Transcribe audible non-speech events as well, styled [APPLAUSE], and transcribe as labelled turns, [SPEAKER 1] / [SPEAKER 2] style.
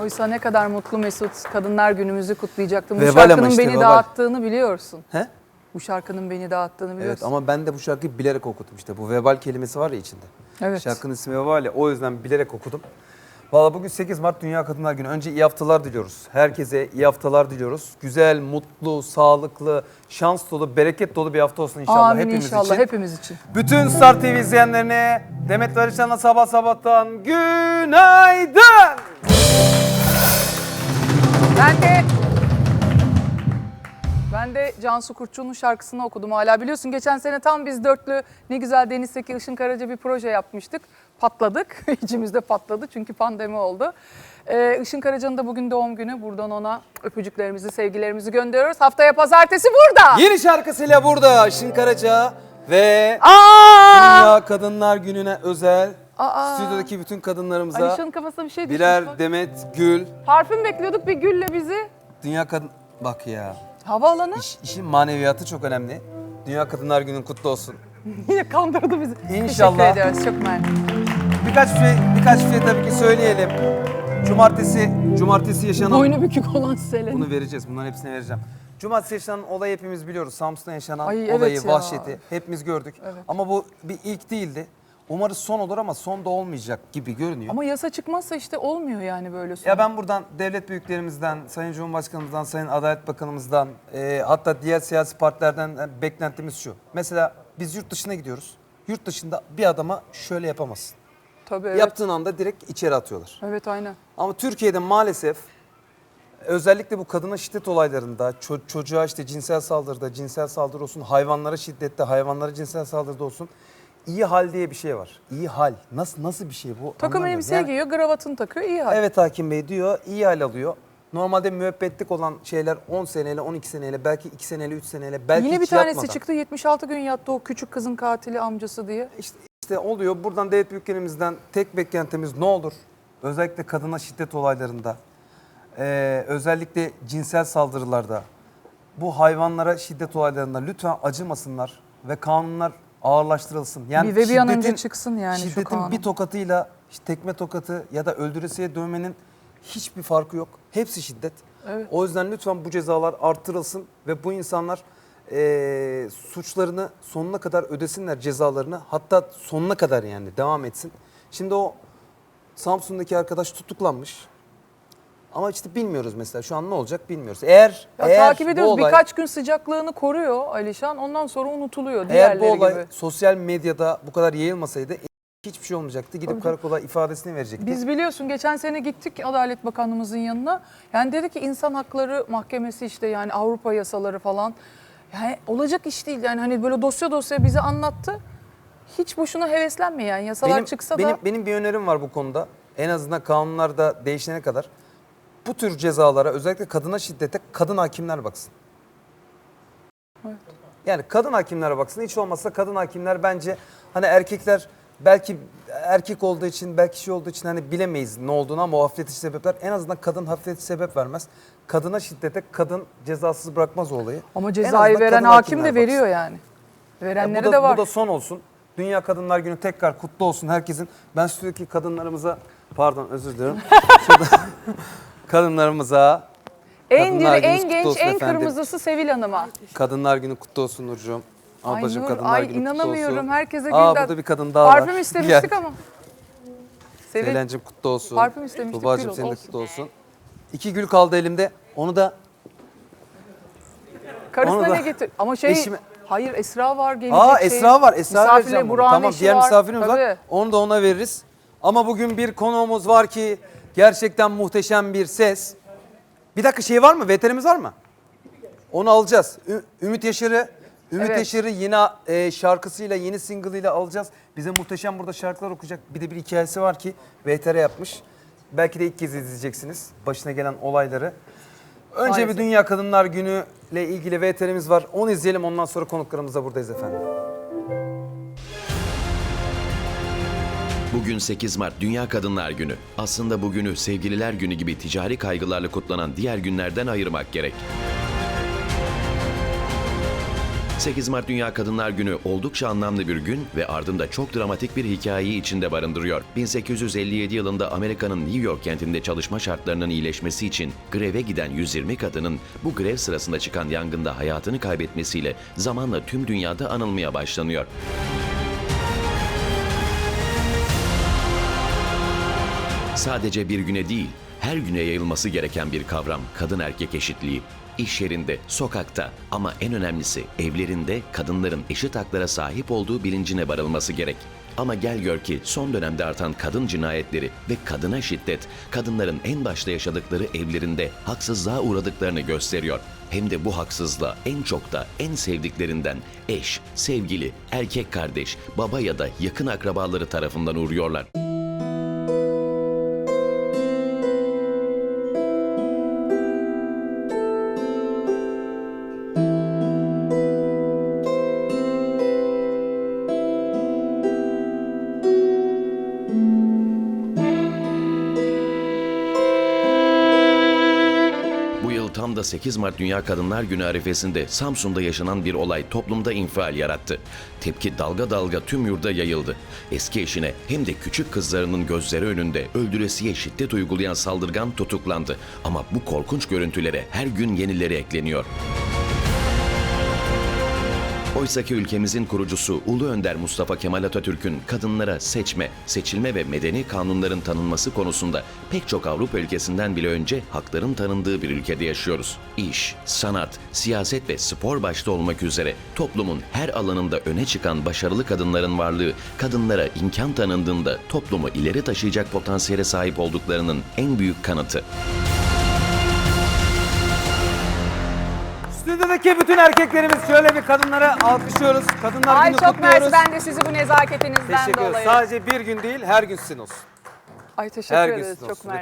[SPEAKER 1] Oysa ne kadar mutlu Mesut kadınlar günümüzü kutlayacaktım. Bu
[SPEAKER 2] Vebal ama
[SPEAKER 1] şarkının
[SPEAKER 2] işte,
[SPEAKER 1] beni
[SPEAKER 2] vebal.
[SPEAKER 1] dağıttığını biliyorsun.
[SPEAKER 2] He?
[SPEAKER 1] Bu şarkının beni dağıttığını
[SPEAKER 2] Evet
[SPEAKER 1] biliyorsun.
[SPEAKER 2] ama ben de bu şarkıyı bilerek okudum işte. Bu vebal kelimesi var ya içinde.
[SPEAKER 1] Evet.
[SPEAKER 2] Şarkının ismi vebal ya o yüzden bilerek okudum. Valla bugün 8 Mart Dünya Kadınlar Günü. Önce iyi haftalar diliyoruz. Herkese iyi haftalar diliyoruz. Güzel, mutlu, sağlıklı, şans dolu, bereket dolu bir hafta olsun inşallah
[SPEAKER 1] Amin
[SPEAKER 2] hepimiz
[SPEAKER 1] inşallah
[SPEAKER 2] için.
[SPEAKER 1] hepimiz için.
[SPEAKER 2] Bütün Star TV izleyenlerine Demet Barışan'la sabah sabahtan günaydın.
[SPEAKER 1] Ben de ben de Cansu Kurtçu'nun şarkısını okudum hala. Biliyorsun geçen sene tam biz dörtlü ne güzel Deniz'deki Işın Karaca bir proje yapmıştık. Patladık. [LAUGHS] İçimizde patladı çünkü pandemi oldu. Ee, Işın Karaca'nın da bugün doğum günü. Buradan ona öpücüklerimizi, sevgilerimizi gönderiyoruz. Haftaya pazartesi burada.
[SPEAKER 2] Yeni şarkısıyla burada Işın Karaca ve
[SPEAKER 1] Aa!
[SPEAKER 2] Dünya Kadınlar Günü'ne özel
[SPEAKER 1] Aa!
[SPEAKER 2] stüdyodaki bütün kadınlarımıza
[SPEAKER 1] Alişan'ın kafasına bir şey düşmüş.
[SPEAKER 2] birer
[SPEAKER 1] bak.
[SPEAKER 2] demet gül.
[SPEAKER 1] Parfüm bekliyorduk bir gülle bizi.
[SPEAKER 2] Dünya Kadın... Bak ya.
[SPEAKER 1] Havaalanı
[SPEAKER 2] İş, işin maneviyatı çok önemli. Dünya Kadınlar Günü'nün kutlu olsun. [LAUGHS]
[SPEAKER 1] yine kandırdı bizi.
[SPEAKER 2] İnşallah.
[SPEAKER 1] Teşekkür ediyoruz çok mersi.
[SPEAKER 2] Birkaç şey, birkaç şey tabii ki söyleyelim. Cumartesi, cumartesi yaşanan...
[SPEAKER 1] Boynu bükük olan Selen.
[SPEAKER 2] Bunu vereceğiz. Bunların hepsini vereceğim. Cumartesi yaşanan olayı hepimiz biliyoruz. Samsun'da yaşanan
[SPEAKER 1] Ay, evet
[SPEAKER 2] olayı,
[SPEAKER 1] ya.
[SPEAKER 2] vahşeti hepimiz gördük.
[SPEAKER 1] Evet.
[SPEAKER 2] Ama bu bir ilk değildi. Umarız son olur ama son da olmayacak gibi görünüyor.
[SPEAKER 1] Ama yasa çıkmazsa işte olmuyor yani böyle son.
[SPEAKER 2] Ya ben buradan devlet büyüklerimizden, Sayın Cumhurbaşkanımızdan, Sayın Adalet Bakanımızdan, e, hatta diğer siyasi partilerden e, beklentimiz şu. Mesela biz yurt dışına gidiyoruz. Yurt dışında bir adama şöyle yapamazsın.
[SPEAKER 1] Tabii evet.
[SPEAKER 2] Yaptığın anda direkt içeri atıyorlar.
[SPEAKER 1] Evet aynen.
[SPEAKER 2] Ama Türkiye'de maalesef özellikle bu kadına şiddet olaylarında, ço- çocuğa işte cinsel saldırıda, cinsel saldırı olsun, hayvanlara şiddette, hayvanlara cinsel saldırıda olsun. İyi hal diye bir şey var. İyi hal. Nasıl nasıl bir şey bu?
[SPEAKER 1] Takım
[SPEAKER 2] Anlamıyorum.
[SPEAKER 1] elbise
[SPEAKER 2] Yani-
[SPEAKER 1] giyiyor, gravatını takıyor, iyi hal.
[SPEAKER 2] Evet hakim bey diyor, iyi hal alıyor. Normalde müebbetlik olan şeyler 10 seneyle, 12 seneyle, belki 2 seneyle, 3 seneyle, belki
[SPEAKER 1] Yine bir
[SPEAKER 2] hiç
[SPEAKER 1] tanesi
[SPEAKER 2] yatmadan.
[SPEAKER 1] çıktı 76 gün yattı o küçük kızın katili amcası diye.
[SPEAKER 2] İşte, işte oluyor. Buradan devlet büyüklerimizden tek beklentimiz ne olur? Özellikle kadına şiddet olaylarında, eee, özellikle cinsel saldırılarda, bu hayvanlara şiddet olaylarında lütfen acımasınlar ve kanunlar ağırlaştırılsın.
[SPEAKER 1] Bir ve bir an önce çıksın yani şu
[SPEAKER 2] Şiddetin
[SPEAKER 1] kanun.
[SPEAKER 2] bir tokatıyla işte tekme tokatı ya da öldüresiye dövmenin hiçbir farkı yok. Hepsi şiddet.
[SPEAKER 1] Evet.
[SPEAKER 2] O yüzden lütfen bu cezalar artırılsın ve bu insanlar eee, suçlarını sonuna kadar ödesinler cezalarını. Hatta sonuna kadar yani devam etsin. Şimdi o Samsun'daki arkadaş tutuklanmış. Ama işte bilmiyoruz mesela şu an ne olacak bilmiyoruz. Eğer,
[SPEAKER 1] Ya
[SPEAKER 2] eğer
[SPEAKER 1] takip
[SPEAKER 2] bu
[SPEAKER 1] ediyoruz
[SPEAKER 2] olay-
[SPEAKER 1] birkaç gün sıcaklığını koruyor Alişan ondan sonra unutuluyor
[SPEAKER 2] eğer
[SPEAKER 1] diğerleri
[SPEAKER 2] bu olay
[SPEAKER 1] gibi.
[SPEAKER 2] sosyal medyada bu kadar yayılmasaydı hiçbir şey olmayacaktı. Gidip karakola ifadesini verecekti.
[SPEAKER 1] Biz biliyorsun geçen sene gittik Adalet Bakanlığımızın yanına. Yani dedi ki insan hakları mahkemesi işte yani Avrupa yasaları falan. Yani olacak iş değil yani hani böyle dosya dosya bize anlattı. Hiç boşuna heveslenme yani yasalar
[SPEAKER 2] benim,
[SPEAKER 1] çıksa
[SPEAKER 2] benim,
[SPEAKER 1] da
[SPEAKER 2] benim bir önerim var bu konuda. En azından kanunlarda değişene kadar bu tür cezalara özellikle kadına şiddete kadın hakimler baksın.
[SPEAKER 1] Evet.
[SPEAKER 2] Yani kadın hakimlere baksın. Hiç olmazsa kadın hakimler bence hani erkekler belki erkek olduğu için belki şey olduğu için hani bilemeyiz ne olduğunu ama o hafifletici sebepler en azından kadın hafifletici sebep vermez. Kadına şiddete kadın cezasız bırakmaz o olayı.
[SPEAKER 1] ama cezayı veren hakim de
[SPEAKER 2] hakimler baksın.
[SPEAKER 1] veriyor yani.
[SPEAKER 2] Ya
[SPEAKER 1] Verenleri
[SPEAKER 2] bu da,
[SPEAKER 1] de var.
[SPEAKER 2] Bu da son olsun. Dünya Kadınlar Günü tekrar kutlu olsun herkesin. Ben stüdyodaki kadınlarımıza, pardon özür dilerim. [LAUGHS] Kadınlarımıza,
[SPEAKER 1] en
[SPEAKER 2] Kadınlar
[SPEAKER 1] diri,
[SPEAKER 2] Gününüz
[SPEAKER 1] en
[SPEAKER 2] kutlu
[SPEAKER 1] genç,
[SPEAKER 2] olsun
[SPEAKER 1] en
[SPEAKER 2] efendim.
[SPEAKER 1] kırmızısı Sevil Hanım'a.
[SPEAKER 2] Kadınlar Günü kutlu olsun Nurcuğum.
[SPEAKER 1] Ay
[SPEAKER 2] Ablacığım
[SPEAKER 1] Nur,
[SPEAKER 2] Kadınlar
[SPEAKER 1] ay
[SPEAKER 2] Günü kutlu
[SPEAKER 1] inanamıyorum.
[SPEAKER 2] olsun.
[SPEAKER 1] Herkese
[SPEAKER 2] Aa burada bir kadın daha var.
[SPEAKER 1] Parfüm istemiştik
[SPEAKER 2] Gel.
[SPEAKER 1] ama. Sevil.
[SPEAKER 2] Selen'cim kutlu olsun.
[SPEAKER 1] Parfüm istemiştik,
[SPEAKER 2] Tuğba'cığım
[SPEAKER 1] gül
[SPEAKER 2] senin de
[SPEAKER 1] olsun.
[SPEAKER 2] kutlu olsun. İki gül kaldı elimde. Onu da
[SPEAKER 1] Karısına
[SPEAKER 2] Onu da-
[SPEAKER 1] ne getir? Ama şey
[SPEAKER 2] Eşime-
[SPEAKER 1] Hayır Esra var gelecek.
[SPEAKER 2] Aa
[SPEAKER 1] şey.
[SPEAKER 2] Esra var. Esra
[SPEAKER 1] Misafirle
[SPEAKER 2] vereceğim bunu.
[SPEAKER 1] Burak'ın
[SPEAKER 2] Tamam
[SPEAKER 1] eşi
[SPEAKER 2] diğer
[SPEAKER 1] var.
[SPEAKER 2] misafirimiz var.
[SPEAKER 1] Tabii.
[SPEAKER 2] Onu da ona veririz. Ama bugün bir konuğumuz var ki gerçekten muhteşem bir ses. Bir dakika şey var mı? Veterimiz var mı? Onu alacağız. Ü- Ümit Yaşar'ı Ümit
[SPEAKER 1] Evet.
[SPEAKER 2] Yaşar'ı yine e, şarkısıyla, yeni single'ıyla alacağız. Bize muhteşem burada şarkılar okuyacak. Bir de bir hikayesi var ki VTR yapmış. Belki de ilk kez izleyeceksiniz başına gelen olayları. Önce
[SPEAKER 1] Maalesef.
[SPEAKER 2] bir Dünya Kadınlar Günü ile ilgili VTR'miz var. Onu izleyelim ondan sonra konuklarımız da buradayız efendim.
[SPEAKER 3] Bugün 8 Mart Dünya Kadınlar Günü. Aslında bugünü Sevgililer Günü gibi ticari kaygılarla kutlanan diğer günlerden ayırmak gerek. 8 Mart Dünya Kadınlar Günü oldukça anlamlı bir gün ve ardında çok dramatik bir hikayeyi içinde barındırıyor. 1857 yılında Amerika'nın New York kentinde çalışma şartlarının iyileşmesi için greve giden 120 kadının bu grev sırasında çıkan yangında hayatını kaybetmesiyle zamanla tüm dünyada anılmaya başlanıyor. Sadece bir güne değil, her güne yayılması gereken bir kavram kadın erkek eşitliği. İş yerinde, sokakta ama en önemlisi evlerinde kadınların eşit haklara sahip olduğu bilincine varılması gerek. Ama gel gör ki son dönemde artan kadın cinayetleri ve kadına şiddet, kadınların en başta yaşadıkları evlerinde haksızlığa uğradıklarını gösteriyor. Hem de bu haksızlığa en çok da en sevdiklerinden eş, sevgili, erkek kardeş, baba ya da yakın akrabaları tarafından uğruyorlar. Yıl tam da 8 Mart Dünya Kadınlar Günü arifesinde Samsun'da yaşanan bir olay toplumda infial yarattı. Tepki dalga dalga tüm yurda yayıldı. Eski eşine hem de küçük kızlarının gözleri önünde öldüresiye şiddet uygulayan saldırgan tutuklandı. Ama bu korkunç görüntülere her gün yenileri ekleniyor. Oysaki ülkemizin kurucusu Ulu Önder Mustafa Kemal Atatürk'ün kadınlara seçme, seçilme ve medeni kanunların tanınması konusunda pek çok Avrupa ülkesinden bile önce hakların tanındığı bir ülkede yaşıyoruz. İş, sanat, siyaset ve spor başta olmak üzere toplumun her alanında öne çıkan başarılı kadınların varlığı kadınlara imkan tanındığında toplumu ileri taşıyacak potansiyele sahip olduklarının en büyük kanıtı.
[SPEAKER 2] Stüdyodaki bütün erkeklerimiz şöyle bir kadınlara alkışlıyoruz. Kadınlar
[SPEAKER 1] Ay
[SPEAKER 2] günü
[SPEAKER 1] çok
[SPEAKER 2] kutluyoruz.
[SPEAKER 1] mersi ben de sizi bu nezaketinizden
[SPEAKER 2] Teşekkür ederiz.
[SPEAKER 1] dolayı.
[SPEAKER 2] Sadece bir gün değil her gün sizin olsun.
[SPEAKER 1] Ay teşekkür
[SPEAKER 2] Her gün
[SPEAKER 1] ederiz
[SPEAKER 2] sizin
[SPEAKER 1] çok
[SPEAKER 2] olsun
[SPEAKER 1] mersi.